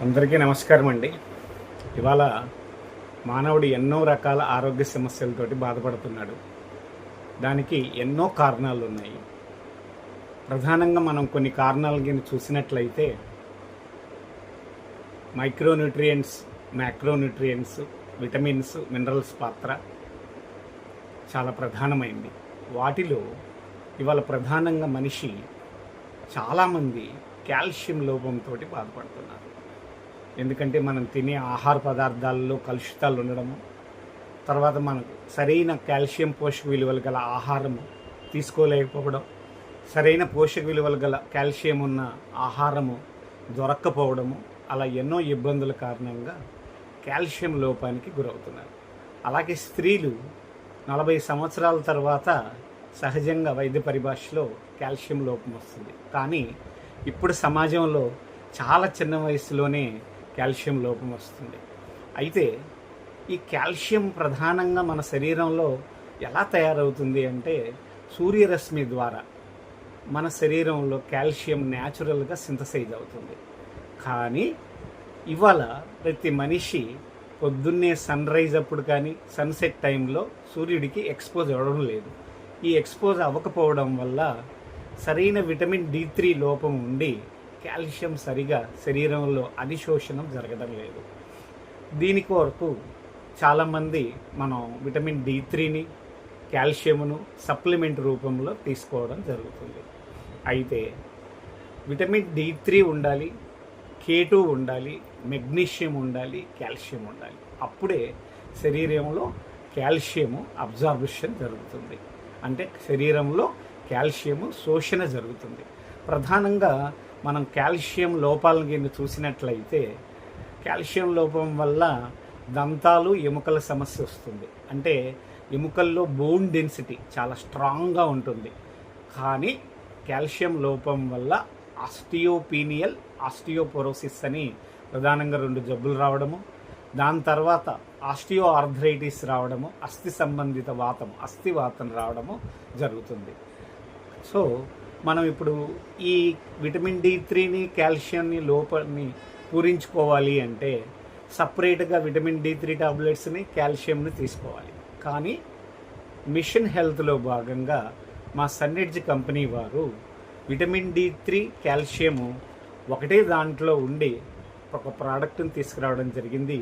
అందరికీ నమస్కారం అండి. ఇవాళ మానవుడు ఎన్నో రకాల ఆరోగ్య సమస్యలతోటి బాధపడుతున్నాడు. దానికి ఎన్నో కారణాలు ఉన్నాయి. ప్రధానంగా మనం కొన్ని కారణాల కింద చూసినట్లయితే మైక్రోన్యూట్రియంట్స్ మ్యాక్రోన్యూట్రియంట్స్ విటమిన్స్ మినరల్స్ పాత్ర చాలా ప్రధానమైంది. వాటిలో ఇవాళ ప్రధానంగా మనిషి చాలామంది కాల్షియం లోపంతో బాధపడుతున్నారు. ఎందుకంటే మనం తినే ఆహార పదార్థాల్లో కలుషితాలు ఉండడము తర్వాత మనకు సరైన కాల్షియం పోషక విలువలు గల ఆహారం తీసుకోలేకపోవడం సరైన పోషక విలువలు గల కాల్షియం ఉన్న ఆహారము దొరక్కపోవడము అలా ఎన్నో ఇబ్బందుల కారణంగా కాల్షియం లోపానికి గురవుతున్నారు. అలాగే స్త్రీలు నలభై సంవత్సరాల తర్వాత సహజంగా వైద్య పరిభాషలో కాల్షియం లోపం వస్తుంది. కానీ ఇప్పుడు సమాజంలో చాలా చిన్న వయసులోనే కాల్షియం లోపం వస్తుంది. అయితే ఈ కాల్షియం ప్రధానంగా మన శరీరంలో ఎలా తయారవుతుంది అంటే సూర్యరశ్మి ద్వారా మన శరీరంలో కాల్షియం న్యాచురల్గా సింథసైజ్ అవుతుంది. కానీ ఇవాళ ప్రతి మనిషి పొద్దున్నే సన్ రైజ్ అప్పుడు కానీ సన్సెట్ టైంలో సూర్యుడికి ఎక్స్పోజ్ అవ్వడం లేదు. ఈ ఎక్స్పోజ్ అవ్వకపోవడం వల్ల సరైన విటమిన్ డి త్రీ లోపం ఉండి కాల్షియం సరిగా శరీరంలో అధిశోషణం జరగడం లేదు. దీని కొరకు చాలామంది మనం విటమిన్ డి త్రీని కాల్షియంను సప్లిమెంట్ రూపంలో తీసుకోవడం జరుగుతుంది. అయితే విటమిన్ డి త్రీ ఉండాలి కే టూ ఉండాలి మెగ్నీషియం ఉండాలి కాల్షియం ఉండాలి. అప్పుడే శరీరంలో కాల్షియము అబ్జార్బిషన్ జరుగుతుంది. అంటే శరీరంలో కాల్షియము శోషణ జరుగుతుంది. ప్రధానంగా మనం కాల్షియం లోపాలను కింద చూసినట్లయితే కాల్షియం లోపం వల్ల దంతాలు ఎముకల సమస్య వస్తుంది. అంటే ఎముకల్లో బోన్ డెన్సిటీ చాలా స్ట్రాంగ్గా ఉంటుంది. కానీ కాల్షియం లోపం వల్ల ఆస్టియోపీనియల్ ఆస్టియోపోరోసిస్ అని ప్రధానంగా రెండు జబ్బులు రావడము దాని తర్వాత ఆస్టియో ఆర్థరైటిస్ రావడము అస్థి సంబంధిత వాతం అస్థి వాతం రావడము జరుగుతుంది. సో మనం ఇప్పుడు ఈ విటమిన్ డి త్రీని కాల్షియంని లోపాన్ని పూరించుకోవాలి అంటే సపరేట్గా విటమిన్ డి త్రీ టాబ్లెట్స్ని కాల్షియంని తీసుకోవాలి. కానీ మిషన్ హెల్త్లో భాగంగా మా సన్నెడ్జ్ కంపెనీ వారు విటమిన్ డి త్రీ కాల్షియము ఒకటే దాంట్లో ఉండి ఒక ప్రోడక్ట్ని తీసుకురావడం జరిగింది.